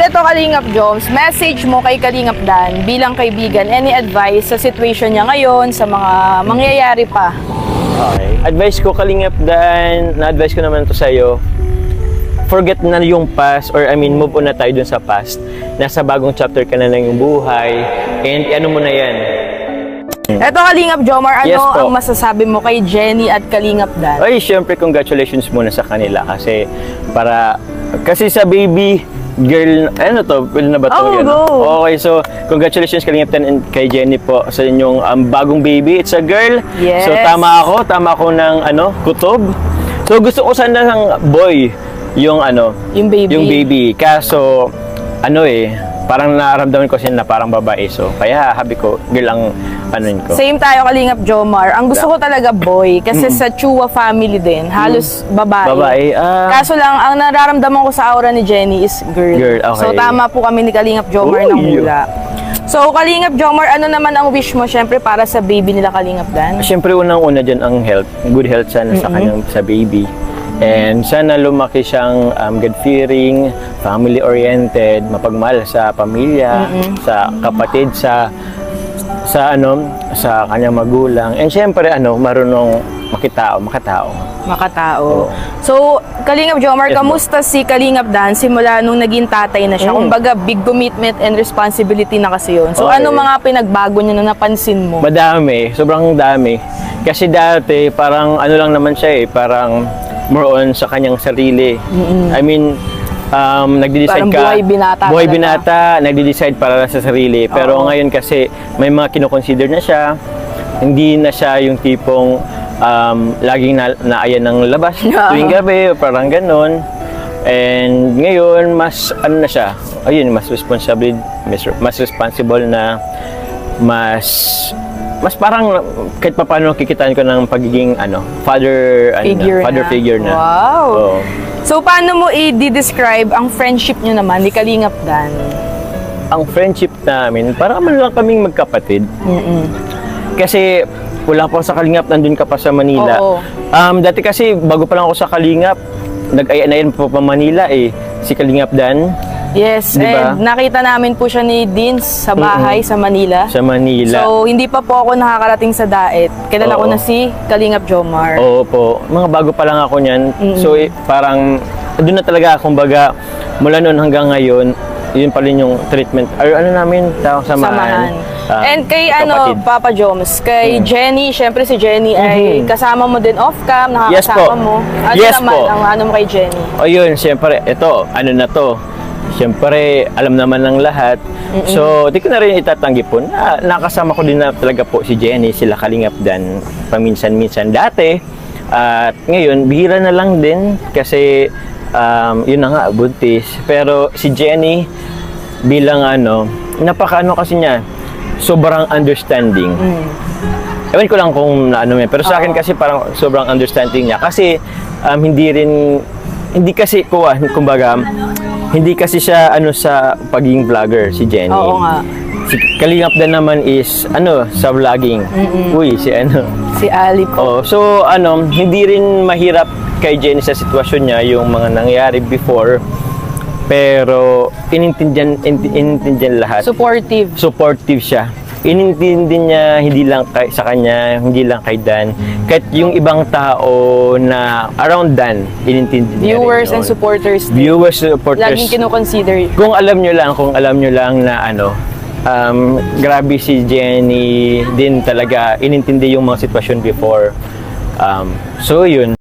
ito Kalingap Jones, message mo kay Kalingap Dan bilang kaibigan, any advice sa situation niya ngayon, sa mga mangyayari pa? Okay. Advice ko, Kalingap Dan, na-advise ko naman to sa'yo, forget na yung past, or I mean, move on na tayo dun sa past. Nasa bagong chapter ka na ng iyong buhay, and ano mo na yan. Ito Kalingap Jomar, ano Yes po. ang masasabi mo kay Jenny at Kalingap Dan? Ay, syempre, congratulations muna sa kanila kasi para, kasi sa baby girl, ano to, pwede na ba to? Oh, go. Okay, so, congratulations Kalingap Dan and kay Jenny po sa inyong um, bagong baby. It's a girl. Yes. So, tama ako, tama ako ng, ano, kutob. So, gusto ko sana ng boy, yung ano, Yung baby. yung baby. Kaso, ano eh, parang nararamdaman ko siya na parang babae. So, kaya habi ko, girl ang ano ko. Same tayo Kalingap Jomar. Ang gusto ko talaga boy kasi sa Chua family din, halos babae. Babae, ah. Kaso lang, ang nararamdaman ko sa aura ni Jenny is girl. Girl, okay. So tama po kami ni Kalingap Jomar ng Uy. hula. So Kalingap Jomar, ano naman ang wish mo syempre para sa baby nila Kalingap Dan? Siyempre, unang-una dyan ang health. Good health sana sa kanyang sa baby. And sana lumaki siyang um, God-fearing, family-oriented, mapagmahal sa pamilya, sa kapatid, sa sa ano, sa kanyang magulang. And siyempre, ano, marunong makitao, makatao. Makatao. So, Kalingap Jomar, Yes, kamusta si Kalingap Dan simula nung naging tatay na siya? Mm. Kumbaga, big commitment and responsibility na kasi yun. So, Okay. ano mga pinagbago niya na napansin mo? Madami, sobrang dami. Kasi dati, parang ano lang naman siya eh, parang more on sa kanyang sarili. I mean, um, nagde-decide Parang ka. buhay binata Buhay talaga. binata, nagde-decide para sa sarili. Pero Oo. ngayon kasi, may mga kinoconsider na siya. Hindi na siya yung tipong um, laging na, naayan ng labas tuwing gabi, parang ganun. And ngayon, mas ano na siya, ayun, mas responsible, mas, mas responsible na mas mas parang kahit pa paano kikitain ko ng pagiging ano father ano, Figure father na. figure na Wow. Oo. So, paano mo i-describe ang friendship niyo naman ni Kalingap Dan? ang friendship namin parang man lang kaming magkapatid kasi wala pa sa Kalingap nandun ka pa sa Manila Oo. um dati kasi bago pa lang ako sa Kalingap nag-ayanayan pa pa Manila eh si Kalingap Dan Yes, Di ba? and nakita namin po siya ni Dins sa bahay sa Manila. sa Manila So, hindi pa po ako nakakarating sa Daet. Kilala ko Oo. na si Kalingap Jomar. Oo po. Mga bago pa lang ako niyan. So, eh, parang, doon na talaga, kumbaga, mula noon hanggang ngayon, yun pa rin yung treatment. Or ano namin, tawag samahan. Samahan. Ah, And kay ano, kapatid. Mm. Papa Joms, kay Jenny, syempre si Jenny ay Mhm. kasama mo din off-cam, Yes nakakasama po. mo. Ano Yes naman po. ang ano mo kay Jenny? O yun, siyempre, ito, ano na to. Siyempre, alam naman ng lahat. So, di ko na rin itatanggi po na nakasama ko din na talaga po si Jenny, sila Kalingap Dan, paminsan-minsan dati. At ngayon, bihira na lang din kasi um, yun na nga, buntis. Pero si Jenny, bilang ano, napaka ano kasi niya, sobrang understanding. Ewan ko lang kung ano may, pero sa akin kasi parang sobrang understanding niya kasi um, hindi rin hindi kasi kuha, kumbaga hindi kasi siya ano sa pagiging vlogger si Jenny. Oo nga. Si Kalingap din naman is ano sa vlogging. Uy, si ano. Si Ali po. Oh, so ano, hindi rin mahirap kay Jenny sa sitwasyon niya yung mga nangyari before. Pero inintindihan in- inintindihan lahat Supportive. supportive siya. Inintindi niya hindi lang kay, sa kanya, hindi lang kay Dan. Kahit yung ibang tao na around Dan, inintindi niya Viewers rin and yun. supporters din. Viewers, supporters. Laging kinoconsider. kung alam nyo lang, kung alam nyo lang na ano, um, grabe si Jenny din talaga, inintindi yung mga sitwasyon before. Um, so yun.